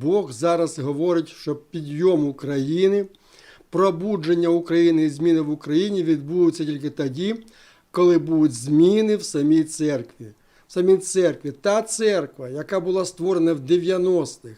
Бог зараз говорить, що підйом України, пробудження України і зміни в Україні відбудуться тільки тоді, коли будуть зміни в самій церкві. В самій церкві та церква, яка була створена в 90-х,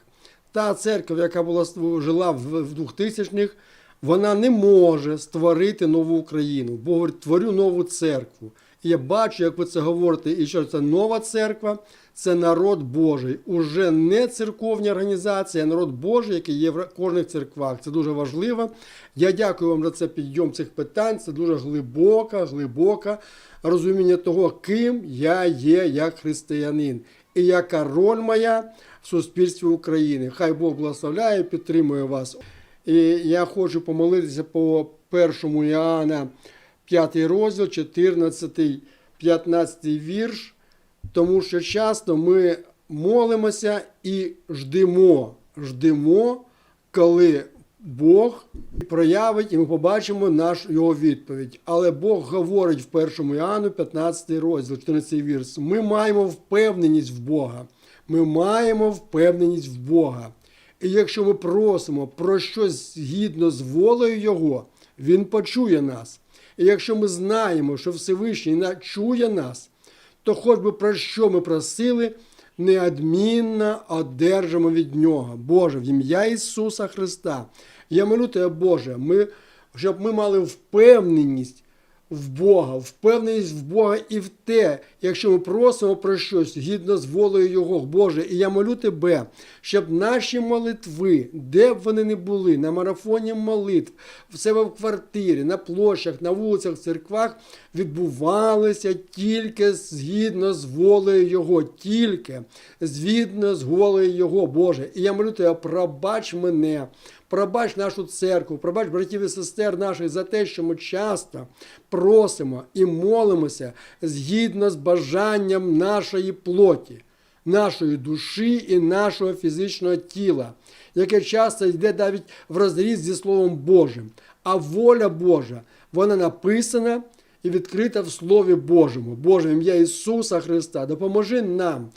та церква, яка була жила в в 2000-х, вона не може створити нову Україну. Бог говорить, творю нову церкву. Я бачу, як ви це говорите, і що це нова церква, це народ Божий. Уже не церковні організації, а народ Божий, який є в кожних церквах. Це дуже важливо. Я дякую вам за це підйом цих питань. Це дуже глибока, глибока розуміння того, ким я є як християнин і яка роль моя в суспільстві України. Хай Бог благословляє, підтримує вас. І я хочу помолитися по першому Іоанна 5 розділ, 14, 15 вірш, тому що часто ми молимося і ждемо, ждемо, коли Бог проявить і ми побачимо наш його відповідь. Але Бог говорить в першому Іоанну 15 розділ, 14 вірш. Ми маємо впевненість в Бога. Ми маємо впевненість в Бога. І якщо ми просимо про щось згідно з волею Його, Він почує нас. І якщо ми знаємо, що Всевишній чує нас, то хоч би про що ми просили, неодмінно одержимо від Нього. Боже, в ім'я Ісуса Христа. Я молю тебе, Боже, ми, щоб ми мали впевненість в Бога, впевненість в Бога і в те, якщо ми просимо про щось згідно з волею Його, Боже, і я молю Тебе, щоб наші молитви, де б вони не були, на марафоні молитв, в себе в квартирі, на площах, на вулицях, церквах, відбувалися тільки згідно з волею Його, тільки згідно з волею Його, Боже. І я молю Тебе, пробач мене. Пробач нашу церкву, пробач братів і сестер наших за те, що ми часто просимо і молимося згідно з бажанням нашої плоті, нашої душі і нашого фізичного тіла, яке часто йде навіть в розріз зі Словом Божим. А воля Божа, вона написана і відкрита в Слові Божому. Боже, ім'я Ісуса Христа, допоможи нам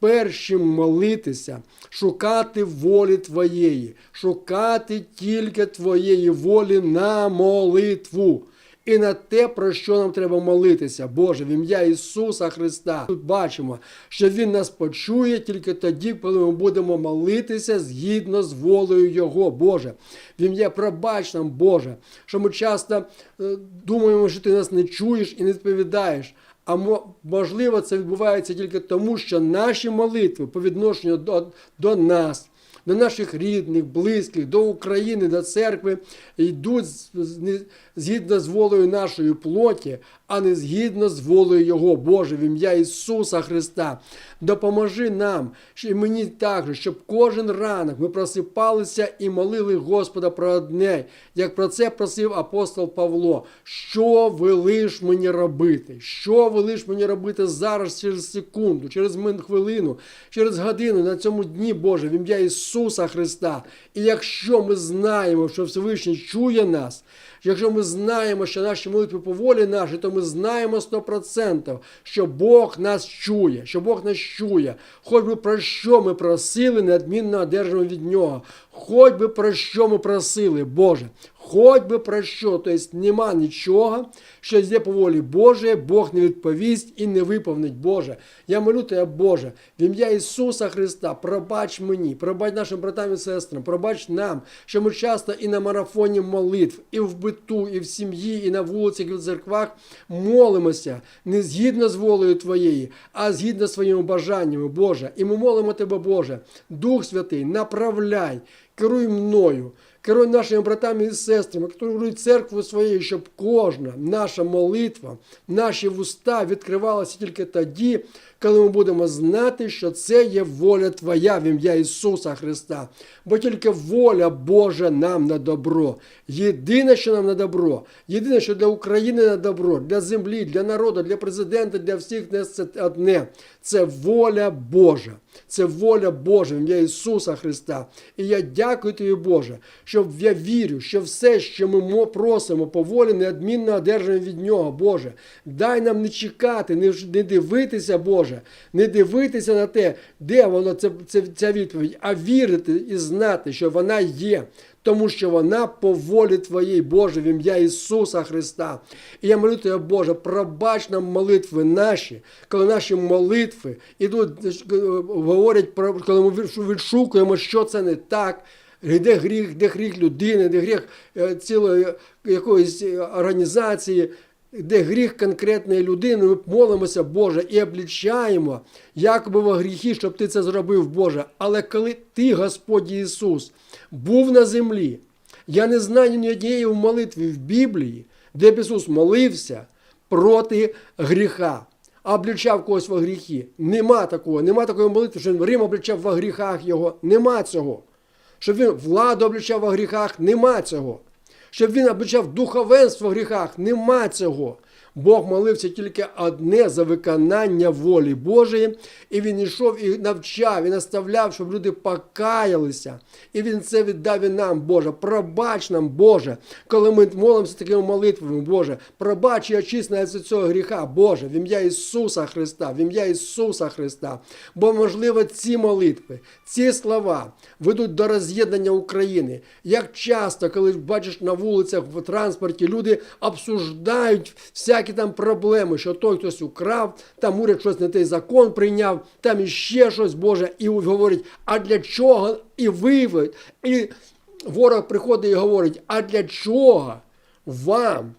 першим молитися, шукати волі Твоєї, шукати тільки Твоєї волі на молитву. І на те, про що нам треба молитися, Боже, в ім'я Ісуса Христа. Тут бачимо, що Він нас почує тільки тоді, коли ми будемо молитися згідно з волею Його, Боже. В ім'я пробач нам, Боже, що ми часто е, думаємо, що ти нас не чуєш і не відповідаєш. А мо- можливо, це відбувається тільки тому, що наші молитви по відношенню до, до нас, до наших рідних, близьких, до України, до церкви йдуть згідно з волею нашої плоті, а не згідно з волею Його, Боже, в ім'я Ісуса Христа. Допоможи нам, і мені також, щоб кожен ранок ми просипалися і молили Господа про одне, як про це просив апостол Павло. Що велиш мені робити? Що велиш мені робити зараз через секунду, через хвилину, через годину на цьому дні, Боже, в ім'я Ісуса Христа. І якщо ми знаємо, що Всевишній чує нас, якщо ми знаємо, що наші молитви по волі наші, то ми знаємо 100%, що Бог нас чує, що Бог нас чує. Хоч би про що ми просили, неодмінно одержимо від Нього. Хоч би про що ми просили, Боже. Хоч би про що, тобто нема нічого, що йде по волі Божої, Бог не відповість і не виповнить Боже. Я молю тебе, Боже, в ім'я Ісуса Христа, пробач мені, пробач нашим братам і сестрам, пробач нам, що ми часто і на марафоні молитв, і в биту, і в сім'ї, і на вулицях, і в церквах молимося не згідно з волею Твоєї, а згідно з своїми бажаннями, Боже. І ми молимо Тебе, Боже, Дух Святий, направляй, керуй мною. Керуй нашими братами і сестрами, керуй церкву своєю, щоб кожна наша молитва, наші вуста відкривалися тільки тоді, коли ми будемо знати, що це є воля Твоя в ім'я Ісуса Христа. Бо тільки воля Божа нам на добро. Єдине, що нам на добро, єдине, що для України на добро, для землі, для народу, для президента, для всіх нас це одне. Це воля Божа. Це воля Божа в ім'я Ісуса Христа. І я дякую тобі, Боже, що що я вірю, що все, що ми просимо по волі, неодмінно одержуємо від Нього, Боже. Дай нам не чекати, не, дивитися, Боже, не дивитися на те, де воно це, це, ця відповідь, а вірити і знати, що вона є. Тому що вона по волі Твоїй, Боже, в ім'я Ісуса Христа. І я молю Тебе, Боже, пробач нам молитви наші, коли наші молитви ідуть, е, говорять про коли ми відшукуємо, що це не так. Де гріх, де гріх людини, де гріх е, цілої якоїсь е, організації, де гріх конкретної людини, ми молимося, Боже, і облічаємо, якоби во гріхи, щоб ти це зробив, Боже. Але коли ти, Господь Ісус, був на землі, я не знаю ні однієї молитви в Біблії, де б Ісус молився проти гріха, облічав когось во гріхи. Нема такого, нема такої молитви, що Рим облічав во гріхах його. Нема цього. Щоб він владу облічав у гріхах, нема цього. Щоб він облічав духовенство в гріхах, нема цього. Бог молився тільки одне за виконання волі Божої, і він йшов і навчав, і наставляв, щоб люди покаялися. І він це віддав і нам, Боже. Пробач нам, Боже, коли ми молимося такими молитвами, Боже, пробач і очисти нас від цього гріха, Боже, в ім'я Ісуса Христа, в ім'я Ісуса Христа. Бо, можливо, ці молитви, ці слова ведуть до роз'єднання України. Як часто, коли бачиш на вулицях в транспорті, люди обсуждають всякі там проблеми, що той хтось украв, там уряд щось не той закон прийняв, там іще щось Боже, і говорить, а для чого? І виявить, і ворог приходить і говорить, а для чого вам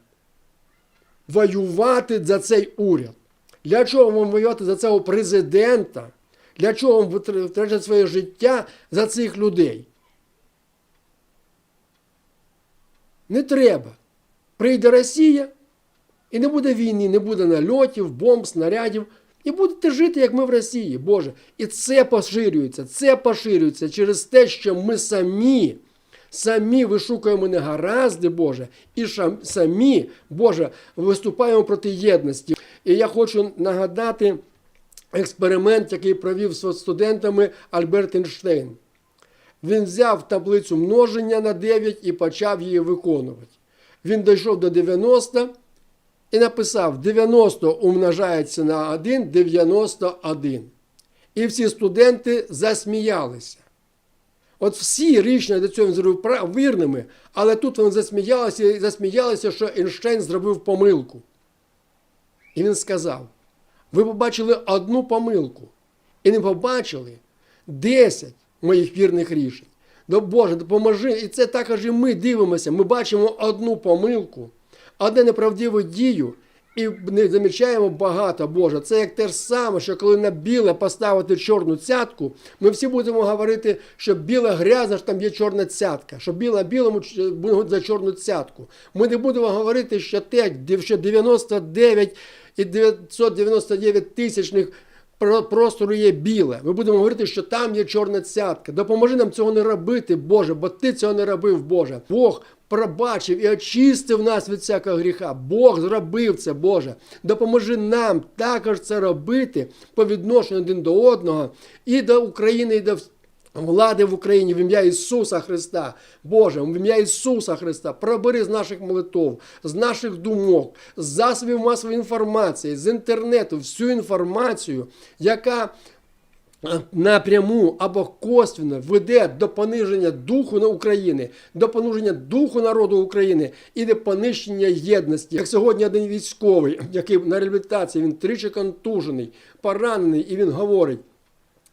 воювати за цей уряд? Для чого вам воювати за цього президента? Для чого вам витрачати своє життя за цих людей? Не треба. Прийде Росія, і не буде війни, не буде нальотів, бомб, снарядів. І будете жити, як ми в Росії, Боже. І це поширюється, це поширюється через те, що ми самі, самі вишукуємо негаразди, Боже, і самі, Боже, виступаємо проти єдності. І я хочу нагадати експеримент, який провів з студентами Альберт Ейнштейн. Він взяв таблицю множення на 9 і почав її виконувати. Він дійшов до 90 і написав: 90 умножається на 1, 91. І всі студенти засміялися. От всі рішення до цього він зробив вірними, але тут вони засміялися і засміялися, що Ейнштейн зробив помилку. І він сказав: ви побачили одну помилку і не побачили 10 моїх вірних рішень. Да Боже, допоможи. І це також і ми дивимося. Ми бачимо одну помилку, одну неправдиву дію, і не замічаємо багато, Боже. Це як те ж саме, що коли на біле поставити чорну цятку, ми всі будемо говорити, що біле грязне, що там є чорна цятка, що біле білому будемо за чорну цятку. Ми не будемо говорити, що те, що 99 і 999 тисячних простору є біле. Ми будемо говорити, що там є чорна цятка. Допоможи нам цього не робити, Боже, бо ти цього не робив, Боже. Бог пробачив і очистив нас від всякого гріха. Бог зробив це, Боже. Допоможи нам також це робити по відношенню один до одного і до України, і до Влади в Україні в ім'я Ісуса Христа, Боже, в ім'я Ісуса Христа, пробери з наших молитов, з наших думок, з засобів масової інформації, з інтернету, всю інформацію, яка напряму або косвенно веде до пониження духу на України, до пониження духу народу України і до понищення єдності. Як сьогодні один військовий, який на реабілітації, він тричі контужений, поранений, і він говорить.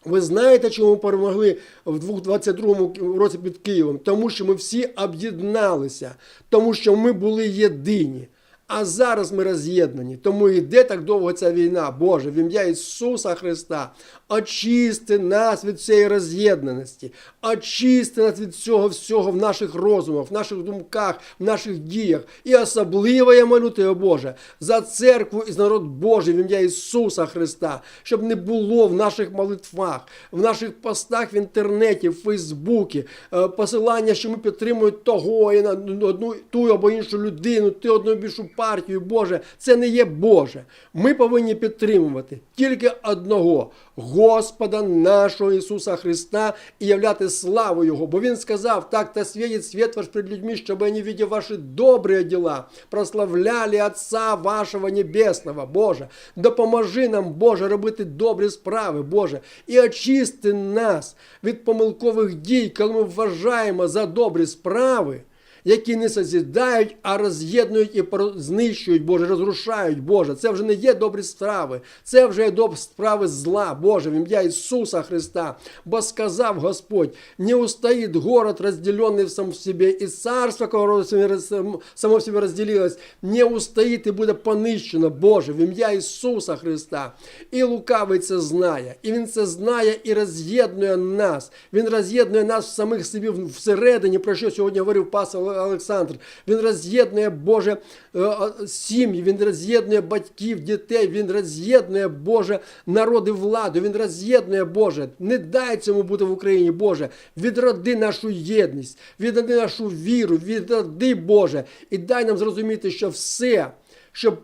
Ви знаєте, чому перемогли в 2022 році під Києвом? Тому що ми всі об'єдналися, тому що ми були єдині. А зараз ми роз'єднані. Тому йде так довго ця війна. Боже, в ім'я Ісуса Христа, очисти нас від цієї роз'єднаності, очисти нас від цього всього в наших розумах, в наших думках, в наших діях. І особливо я молю Тебе, Боже, за церкву і за народ Божий в ім'я Ісуса Христа, щоб не було в наших молитвах, в наших постах в інтернеті, в Фейсбуці, е, посилання, що ми підтримуємо того і одну ту або іншу людину, ти одну більшу партію, Боже, це не є Боже. Ми повинні підтримувати тільки одного Господа нашого Ісуса Христа і являти славу Його. Бо Він сказав: так та світить світ ваш перед людьми, щоб вони, видя ваші добрі діла, прославляли Отца вашого Небесного, Боже. Допоможи нам, Боже, робити добрі справи, Боже, і очисти нас від помилкових дій, коли ми вважаємо за добрі справи які не созідають, а роз'єднують і знищують, Боже, розрушають, Боже. Це вже не є добрі справи, це вже є добрі справи зла, Боже, в ім'я Ісуса Христа. Бо сказав Господь: не устоїть город, розділений в сам в себе, і царство, сам- само в себе розділилось, не устоїть і буде понищено, Боже, в ім'я Ісуса Христа. І лукавий це знає, і Він це знає і роз'єднує нас. Він роз'єднує нас в самих собі всередині, про що сьогодні говорив пастор Олександр. Він роз'єднує Боже е, сім'ї, він роз'єднує батьків, дітей, він роз'єднує Боже народи владу, він роз'єднує Боже. Не дай цьому бути в Україні, Боже. Відроди нашу єдність, відроди нашу віру, відроди Боже, і дай нам зрозуміти, що все. Щоб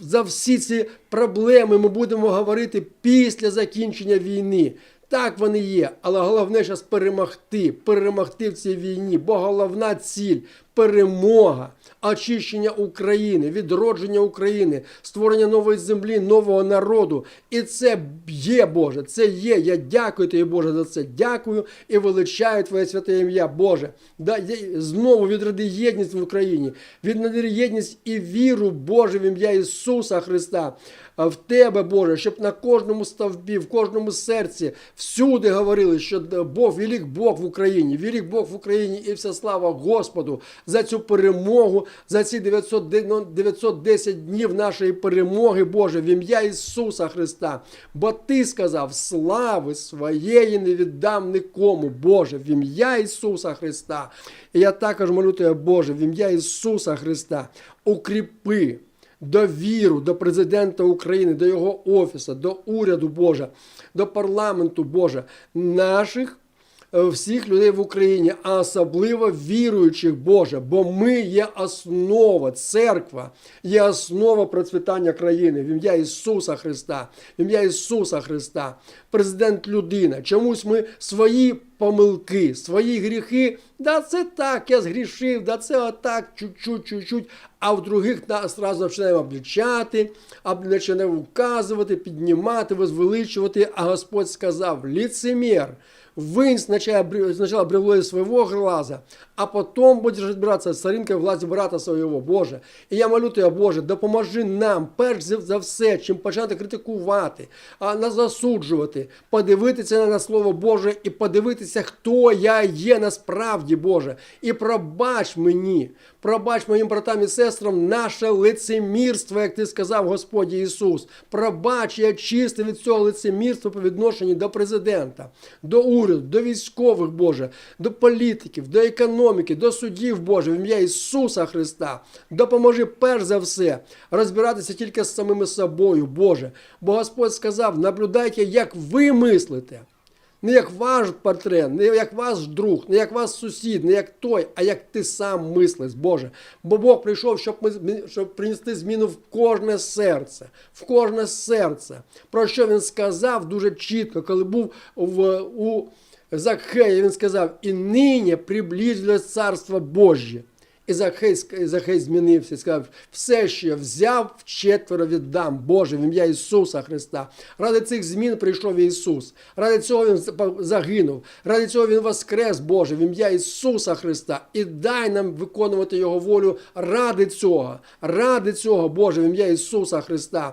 за всі ці проблеми ми будемо говорити після закінчення війни. Так вони є, але головне зараз перемогти, перемогти в цій війні, бо головна ціль перемога, очищення України, відродження України, створення нової землі, нового народу. І це є Боже, це є. Я дякую тобі, Боже, за це. Дякую і величаю Твоє святе ім'я, Боже. Знову відроди єдність в Україні, відроди єдність і віру, Боже, в ім'я Ісуса Христа. В Тебе, Боже, щоб на кожному стовпі, в кожному серці, всюди говорили, що Бог, велик Бог в Україні, велик Бог в Україні і вся слава Господу за цю перемогу, за ці 900, ну, 910 днів нашої перемоги, Боже, в ім'я Ісуса Христа. Бо Ти сказав, слави своєї не віддам нікому, Боже, в ім'я Ісуса Христа. І я також молю Тебе, Боже, в ім'я Ісуса Христа, укріпи довіру до президента України, до його офісу, до уряду Божа, до парламенту Божа, наших всіх людей в Україні, а особливо віруючих Боже, бо ми є основа, церква, є основа процвітання країни в ім'я Ісуса Христа, в ім'я Ісуса Христа, президент людина. Чомусь ми свої помилки, свої гріхи, да це так, я згрішив, да це отак, чуть-чуть, чуть-чуть, а в других нас одразу починаємо облічати, починаємо вказувати, піднімати, возвеличувати, а Господь сказав, ліцемер, Вынь сначала, бре- сначала из своего глаза, а потом будешь разбираться с царинкой в глазі брата своєго, Боже. І я молю тебе, Боже, допоможи нам, перш за- все, чим почати критикувати, не засуджувати, подивитися на Слово Боже і подивитися, хто я є насправді, Боже. І пробач мені, пробач моїм братам і сестрам наше лицемірство, як ти сказав, Господі Ісус. Пробач і очисти від цього лицемірства по відношенню до президента, до уряду, до військових, Боже, до політиків, до економіки, до суддів, Боже, в ім'я Ісуса Христа. Допоможи перш за все розбиратися тільки з самими собою, Боже. Бо Господь сказав: наблюдайте, як ви мислите. Не як ваш портрет, не як ваш друг, не як ваш сусід, не як той, а як ти сам мислиш, Боже. Бо Бог прийшов, щоб, ми, щоб принести зміну в кожне серце, в кожне серце. Про що він сказав дуже чітко, коли був в, у Закхея, він сказав: і нині приблизилось царство Божє. І Захей, Захей змінився і сказав, все, що я взяв, вчетверо віддам, Боже, в ім'я Ісуса Христа. Ради цих змін прийшов Ісус. Ради цього Він загинув. Ради цього Він воскрес, Боже, в ім'я Ісуса Христа. І дай нам виконувати Його волю ради цього. Ради цього, Боже, в ім'я Ісуса Христа.